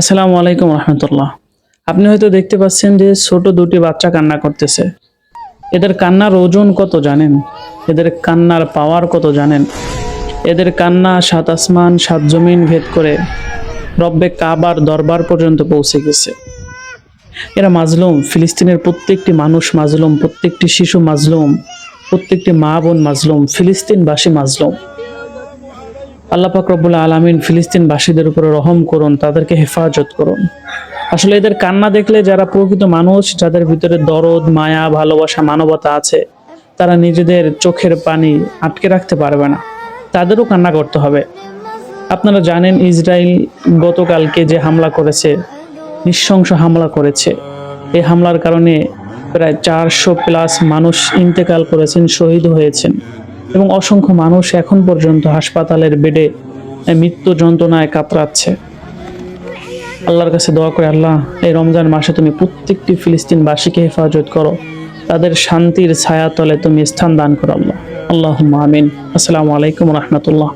আসসালামু আলাইকুম রহমতুল্লাহ। আপনি হয়তো দেখতে পাচ্ছেন যে ছোট দুটি বাচ্চা কান্না করতেছে। এদের কান্নার ওজন কত জানেন? এদের কান্নার পাওয়ার কত জানেন? এদের কান্না সাত আসমান, সাত জমিন ভেদ করে রব্বে কাবার দরবার পর্যন্ত পৌঁছে গেছে। এরা মাজলুম, ফিলিস্তিনের প্রত্যেকটি মানুষ মাজলুম, প্রত্যেকটি শিশু মাজলুম, প্রত্যেকটি মা বোন মাজলুম, ফিলিস্তিনবাসী মাজলুম। আল্লাহ রব্বুল আলমিন ফিলিস্তিনবাসীদের উপরে রহম করুন, তাদেরকে হেফাজত করুন। আসলে এদের কান্না দেখলে যারা প্রকৃত মানুষ, যাদের ভিতরে দরদ, মায়া, ভালোবাসা, মানবতা আছে, তারা নিজেদের চোখের পানি আটকে রাখতে পারবে না। তাদেরও কান্না করতে হবে। আপনারা জানেন ইসরায়েল গতকালকে যে হামলা করেছে, নৃশংস হামলা করেছে। এই হামলার কারণে প্রায় চারশো প্লাস মানুষ ইন্তেকাল করেছেন, শহীদ হয়েছেন। এবং অসংখ্য মানুষ এখন পর্যন্ত হাসপাতালের বেডে মৃত্যু যন্ত্রণায় কাতরাচ্ছে। আল্লাহর কাছে দোয়া করে, আল্লাহ, এই রমজান মাসে তুমি প্রত্যেকটি ফিলিস্তিনবাসীকে হেফাজত করো। তাদের শান্তির ছায়াতলে তুমি স্থান দান করো আল্লাহ। আল্লাহ আমিন। আসসালামু আলাইকুম রহমতুল্লাহ।